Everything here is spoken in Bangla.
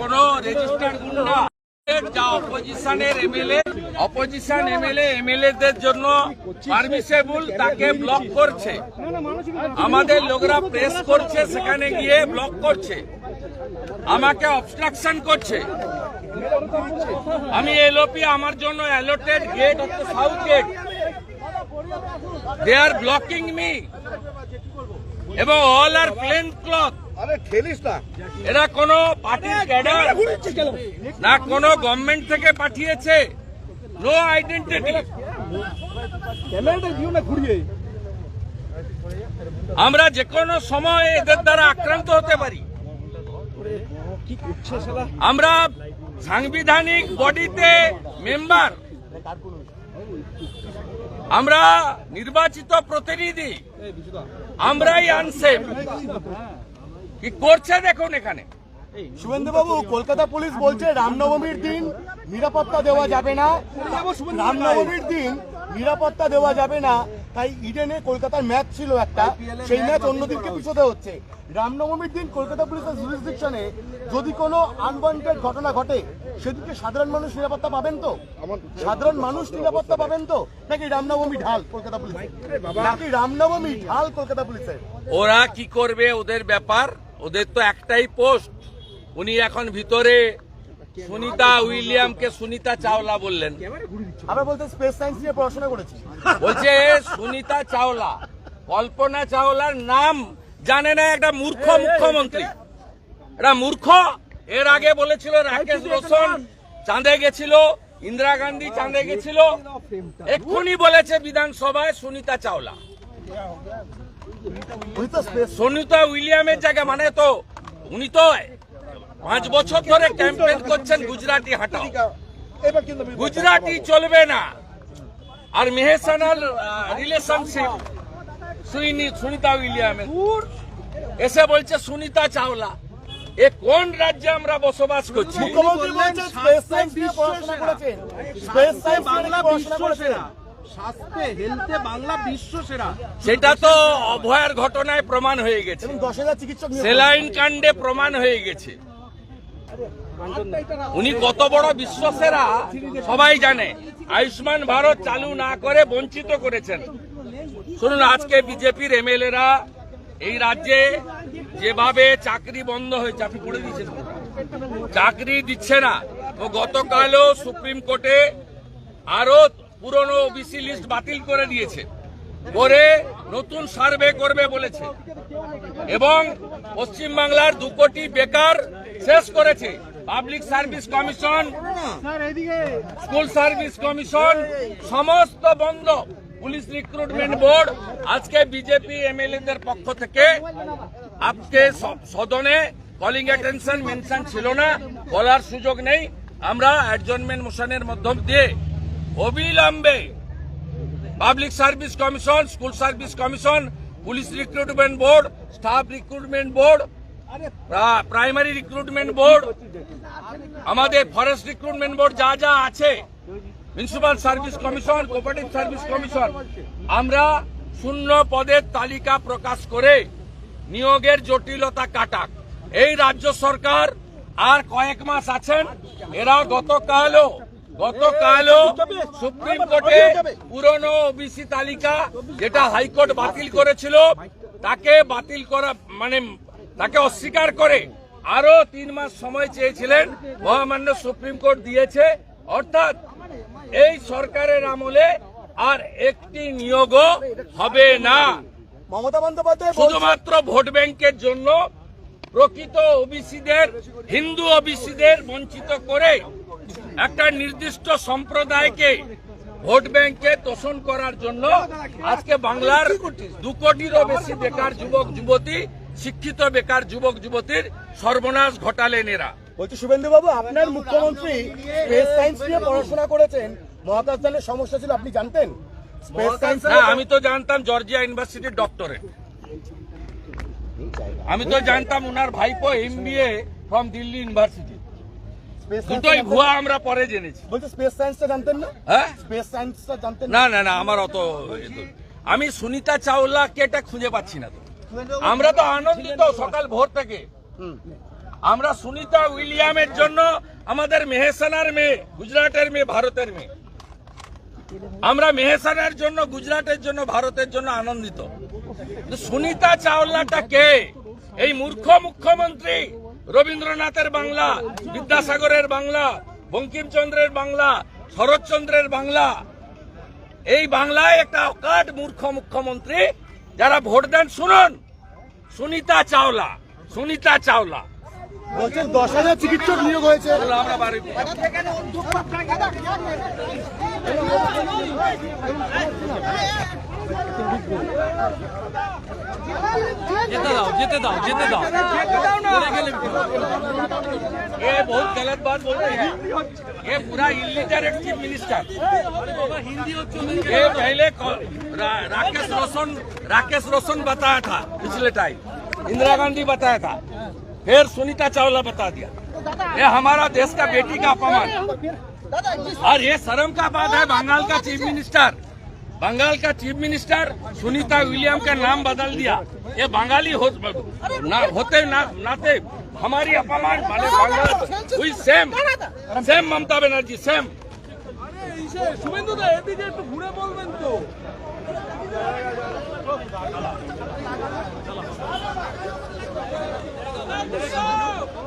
কোনো রেজিস্টার্ড গুন্ডা যা অপোজিশনের এমএলএ অপোজিশন এমএলএ এমএলএ দের জন্য পারমিসেবল তাকে ব্লক করছে। আমাদের লোকরা প্রেস করছে সেখানে গিয়ে ব্লক করছে। আমাকে অবস্ট্রাকশন করছে। আমি এলওপি আমার জন্য অ্যালোটেড গেট হচ্ছে সাউথ গেট দে আর ব্লকিং মি এবং অল আর প্লেন ক্লথ আরে ঠেলিস না। এরা কোন পার্টির ক্যাডার না কোন গভর্নমেন্ট থেকে পাঠিয়েছে। নো আইডেন্টিটি আমরা যে কোনো সময় এদের দ্বারা আক্রান্ত হতে পারি। আমরা সাংবিধানিক বডিতে মেম্বার আমরা নির্বাচিত প্রতিনিধি। আমরাই আনসেফ কি করছে দেখুন এখানে। শুভেন্দুবাবু কলকাতা পুলিশ বলছে রামনবমীর দিন নিরাপত্তা দেওয়া যাবে না। রামনবমীর দিন নিরাপত্তা দেওয়া যাবে না। তাই ইডেনে কলকাতার ম্যাচ ছিল একটা। সেই ম্যাচ অন্যদিনকে পিছোতে হচ্ছে। রামনবমীর দিন কলকাতা পুলিশের জুরিসডিকশনে যদি কোনো আনওয়ান্টেড ঘটনা ঘটে সেদিকে সাধারণ মানুষ নিরাপত্তা পাবেন তো? সাধারণ মানুষ নিরাপত্তা পাবেন তো? নাকি রামনবমী ঢাল কলকাতা পুলিশের? নাকি রামনবমী ঢাল কলকাতা পুলিশের? ওরা কি করবে ওদের ব্যাপার? ওদের তো একটাই পোস্ট উনি এখন ভিতরে সুনিতা উইলিয়ামকে সুনিতা চাওলা বললেন আমরা বলতে স্পেস সায়েন্স নিয়ে পড়াশোনা করেছি বলছে সুনিতা চাওলা কল্পনা চাওলার নাম জানে না একটা মূর্খ মুখ্যমন্ত্রী এটা মূর্খ এর আগে বলেছিল রাকেশ রোশন চাঁদে গেছিল ইন্দিরা গান্ধী চাঁদে গেছিল এক্ষুনি বলেছে বিধানসভায় সুনিতা চাওলা সুনিতা উইলিয়ামের জায়গা মানে তো উনি তো পাঁচ বছর ধরে ক্যাম্পেইন করছেন গুজরাটি হাটাও। আমি- গুজরাটি চলবে না। আর মেহেসানাল রিলেশনশিপ সুনিতা উইলিয়ামের। এসে বলছে সুনিতা চাওলা এ কোন রাজ্যে আমরা বসবাস করছি? মুখ্যমন্ত্রী বলছেন স্পেস সায়েন্স নিয়ে পড়াশোনা করেছেন। স্পেস সায়েন্স বাংলা পড়াশোনা করেছেন। সেটা তো অভয়ের ঘটনায় প্রমাণ হয়ে গেছে। সেলাইন কাণ্ডে প্রমাণ হয়ে গেছে। উনি কত বড় বিশ্বসেরা সবাই জানে। আয়ুষ্মান ভারত চালু না করে বঞ্চিত করেছেন। শুনুন আজকে বিজেপির এমএলএরা এই রাজ্যে যেভাবে চাকরি বন্ধ হয়েছে আপনি পড়ে দিয়েছেন। চাকরি দিচ্ছে না। তো গতকালও সুপ্রিম কোর্টে আরও পুরনো ওবিসি লিস্ট বাতিল করে দিয়েছে। করে নতুন সার্ভে করবে বলেছে। এবং পশ্চিমবাংলার দু কোটি বেকার শেষ করেছে। Public service commission, school service commission, সমস্ত বন্ধ। পুলিশ রিক্রুটমেন্ট বোর্ড, আজকে বিজেপি এমএলএ দের পক্ষ থেকে আজকে সদনে কলিং অ্যাটেনশন মেনশন ছিল না। বলার সুযোগ নেই। আমরা অ্যাডজনমেন্ট মোশনের মাধ্যম দিয়ে অবিলম্বে public service commission, school service commission, police recruitment board, staff recruitment board primary recruitment board, আমাদের ফরেস্ট রিক্রুটমেন্ট বোর্ড যা যা আছে municipal service commission, cooperative service commission, আমরা শূন্য পদের তালিকা প্রকাশ করে নিয়োগের জটিলতা কাটাক। এই রাজ্য সরকার আর কয়েক মাস আছেন এরা গতকালও গতকালও সুপ্রিম কোর্টে পুরনো ওবিসি তালিকা যেটা হাইকোর্ট বাতিল করেছিল তাকে বাতিল করা মানে তাকে অস্বীকার করে আরও তিন মাস সময় চেয়েছিলেন মহামান্য সুপ্রিম কোর্ট দিয়েছে। অর্থাৎ এই সরকারের আমলে আর একটি নিয়োগও হবে না। মমতা বন্দ্যোপাধ্যায় শুধুমাত্র ভোট ব্যাংকের জন্য প্রকৃত ওবিসিদের হিন্দু ওবিসিদের বঞ্চিত করে একটা নির্দিষ্ট সম্প্রদায়কে ভোট ব্যাংকে তোষণ করার জন্য আজকে বাংলার দু কোটিরও বেশি বেকার যুবক যুবতী শিক্ষিত বেকার যুবক যুবতীর সর্বনাশ ঘটালেন এরা। বলছি শুভেন্দু বাবু আপনার মুখ্যমন্ত্রী স্পেস সায়েন্স নিয়ে পড়াশোনা করেছেন। মহাকাশযানের সমস্যা ছিল আপনি জানতেন? স্পেস সায়েন্স না আমি তো জানতাম জর্জিয়া ইউনিভার্সিটির ডক্টরেট। আমি তো জানতাম ওনার ভাইপো এমবিএ ফ্রম দিল্লি ইউনিভার্সিটি দুটোই ভুয়া আমরা পরে জেনেছি। বলছি স্পেস সায়েন্সটা জানতেন না? হ্যাঁ? স্পেস সায়েন্সটা জানতেন না না? না আমার অত এ আমি সুনিতা চাওলাকে এটা খুঁজে পাচ্ছি না তো। আমরা তো আনন্দিত সকাল ভোর থেকে। আমরা সুনিতা উইলিয়ামের জন্য আমাদের মেহেসানার মেয়ে গুজরাটের মেয়ে ভারতের মেয়ে। আমরা মেহেসানার জন্য গুজরাটের জন্য ভারতের জন্য আনন্দিত। সুনিতা চাওলাটা কে? এই মূর্খ মুখ্যমন্ত্রী। রবীন্দ্রনাথের বাংলা বিদ্যাসাগরের বাংলা বঙ্কিমচন্দ্রের বাংলা শরৎচন্দ্রের বাংলা। এই বাংলায় একটা অকাট মূর্খ মুখ্যমন্ত্রী যারা ভোট দেন শুনুন সুনিতা চাওলা সুনিতা চাওলা। বলছেন দশ হাজার চিকিৎসক নিয়োগ হয়েছে। আমরা বাড়ি যেতে দাও যেতে দাও যেতে দাও। ये बहुत गलत बात बोल रहे हैं। ये पूरा इलिटरेट चीफ मिनिस्टर ये पहले राकेश रोशन राकेश रोशन बताया था पिछले टाइम इंदिरा गांधी बताया था। फिर सुनीता चावला बता दिया। ये हमारा देश का बेटी का अपमान। और ये शर्म का बात है, बंगाल का चीफ मिनिस्टर बंगाल का चीफ मिनिस्टर सुनीता विलियम का नाम बदल दिया ये बंगाली हो, ना, होते ना, नाते हमारी अपमान वाले बंगाल हुई same same Mamata Banerjee same শুভেন্দুদা এদিকে একটু ঘুরে বলবেন তো Let's go!